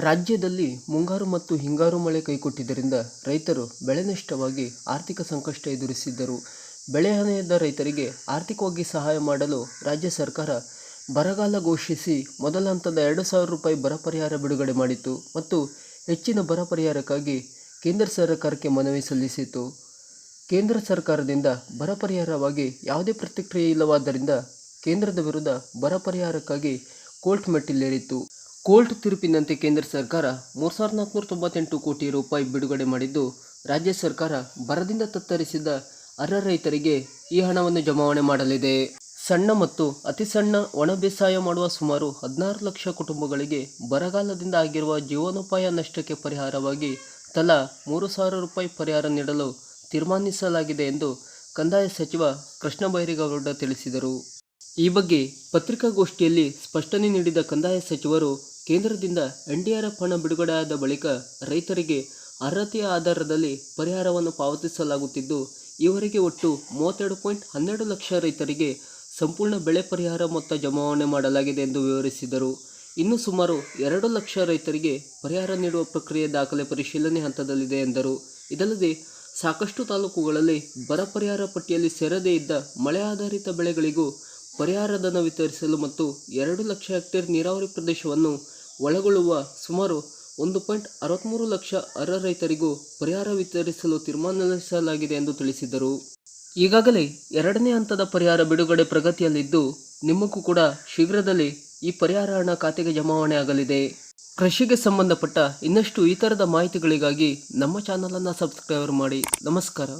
ರಾಜ್ಯದಲ್ಲಿ ಮುಂಗಾರು ಮತ್ತು ಹಿಂಗಾರು ಮಳೆ ಕೈಕೊಟ್ಟಿದ್ದರಿಂದ ರೈತರು ಬೆಳೆ ನಷ್ಟವಾಗಿ ಆರ್ಥಿಕ ಸಂಕಷ್ಟ ಎದುರಿಸಿದ್ದರು. ಬೆಳೆ ಹಾನಿಯಾದ ರೈತರಿಗೆ ಆರ್ಥಿಕವಾಗಿ ಸಹಾಯ ಮಾಡಲು ರಾಜ್ಯ ಸರ್ಕಾರ ಬರಗಾಲ ಘೋಷಿಸಿ ಮೊದಲ ಹಂತದ ಎರಡು ಸಾವಿರ ರೂಪಾಯಿ ಬರ ಪರಿಹಾರ ಬಿಡುಗಡೆ ಮಾಡಿತು ಮತ್ತು ಹೆಚ್ಚಿನ ಬರ ಪರಿಹಾರಕ್ಕಾಗಿ ಕೇಂದ್ರ ಸರ್ಕಾರಕ್ಕೆ ಮನವಿ ಸಲ್ಲಿಸಿತು ಕೇಂದ್ರ ಸರ್ಕಾರದಿಂದ ಬರ ಪರಿಹಾರವಾಗಿ ಯಾವುದೇ ಪ್ರತಿಕ್ರಿಯೆ ಇಲ್ಲವಾದ್ದರಿಂದ ಕೇಂದ್ರದ ವಿರುದ್ಧ ಬರ ಪರಿಹಾರಕ್ಕಾಗಿ ಕೋರ್ಟ್ ಮೆಟ್ಟಿಲೇರಿತ್ತು. ಕೋರ್ಟ್ ತೀರ್ಪಿನಂತೆ ಕೇಂದ್ರ ಸರ್ಕಾರ ಮೂರು ಸಾವಿರದ ನಾಲ್ಕುನೂರ ತೊಂಬತ್ತೆಂಟು ಕೋಟಿ ರೂಪಾಯಿ ಬಿಡುಗಡೆ ಮಾಡಿದ್ದು, ರಾಜ್ಯ ಸರ್ಕಾರ ಬರದಿಂದ ತತ್ತರಿಸಿದ ಅರ್ಹ ರೈತರಿಗೆ ಈ ಹಣವನ್ನು ಜಮಾವಣೆ ಮಾಡಲಿದೆ. ಸಣ್ಣ ಮತ್ತು ಅತಿ ಸಣ್ಣ ಒಣ ಬೇಸಾಯ ಮಾಡುವ ಸುಮಾರು ಹದಿನಾರು ಲಕ್ಷ ಕುಟುಂಬಗಳಿಗೆ ಬರಗಾಲದಿಂದ ಆಗಿರುವ ಜೀವನೋಪಾಯ ನಷ್ಟಕ್ಕೆ ಪರಿಹಾರವಾಗಿ ತಲಾ ಮೂರು ಸಾವಿರ ರೂಪಾಯಿ ಪರಿಹಾರ ನೀಡಲು ತೀರ್ಮಾನಿಸಲಾಗಿದೆ ಎಂದು ಕಂದಾಯ ಸಚಿವ ಕೃಷ್ಣ ಬೈರೇಗೌಡ ತಿಳಿಸಿದರು. ಈ ಬಗ್ಗೆ ಪತ್ರಿಕಾಗೋಷ್ಠಿಯಲ್ಲಿ ಸ್ಪಷ್ಟನೆ ನೀಡಿದ ಕಂದಾಯ ಸಚಿವರು ಕೇಂದ್ರದಿಂದ ಎನ್ಡಿಆರ್ಎಫ್ ಹಣ ಬಿಡುಗಡೆಯಾದ ಬಳಿಕ ರೈತರಿಗೆ ಅರ್ಹತೆಯ ಆಧಾರದಲ್ಲಿ ಪರಿಹಾರವನ್ನು ಪಾವತಿಸಲಾಗುತ್ತಿದ್ದು, ಈವರೆಗೆ ಒಟ್ಟು ಮೂವತ್ತೆರಡು ಪಾಯಿಂಟ್ ಹನ್ನೆರಡು ಲಕ್ಷ ರೈತರಿಗೆ ಸಂಪೂರ್ಣ ಬೆಳೆ ಪರಿಹಾರ ಮೊತ್ತ ಜಮಾವಣೆ ಮಾಡಲಾಗಿದೆ ಎಂದು ವಿವರಿಸಿದರು. ಇನ್ನು ಸುಮಾರು ಎರಡು ಲಕ್ಷ ರೈತರಿಗೆ ಪರಿಹಾರ ನೀಡುವ ಪ್ರಕ್ರಿಯೆ ದಾಖಲೆ ಪರಿಶೀಲನೆ ಹಂತದಲ್ಲಿದೆ ಎಂದರು. ಇದಲ್ಲದೆ, ಸಾಕಷ್ಟು ತಾಲೂಕುಗಳಲ್ಲಿ ಬರ ಪರಿಹಾರ ಪಟ್ಟಿಯಲ್ಲಿ ಸೇರದೇ ಇದ್ದ ಮಳೆ ಆಧಾರಿತ ಬೆಳೆಗಳಿಗೂ ಪರಿಹಾರಧನ ವಿತರಿಸಲು ಮತ್ತು ಎರಡು ಲಕ್ಷ ಹೆಕ್ಟೇರ್ ನೀರಾವರಿ ಪ್ರದೇಶವನ್ನು ಒಳಗೊಳ್ಳುವ ಸುಮಾರು ಒಂದು ಪಾಯಿಂಟ್ ಅರವತ್ತ್ಮೂರು ಲಕ್ಷ ಅರ್ಹ ರೈತರಿಗೂ ಪರಿಹಾರ ವಿತರಿಸಲು ತೀರ್ಮಾನಿಸಲಾಗಿದೆ ಎಂದು ತಿಳಿಸಿದರು ಈಗಾಗಲೇ ಎರಡನೇ ಹಂತದ ಪರಿಹಾರ ಬಿಡುಗಡೆ ಪ್ರಗತಿಯಲ್ಲಿದ್ದು ನಿಮಗೂ ಕೂಡ ಶೀಘ್ರದಲ್ಲೇ ಈ ಪರಿಹಾರ ಹಣ ಖಾತೆಗೆ ಜಮಾವಣೆ ಆಗಲಿದೆ. ಕೃಷಿಗೆ ಸಂಬಂಧಪಟ್ಟ ಇನ್ನಷ್ಟು ಈ ಥರದ ಮಾಹಿತಿಗಳಿಗಾಗಿ ನಮ್ಮ ಚಾನಲನ್ನು ಸಬ್ಸ್ಕ್ರೈಬರ್ ಮಾಡಿ. ನಮಸ್ಕಾರ.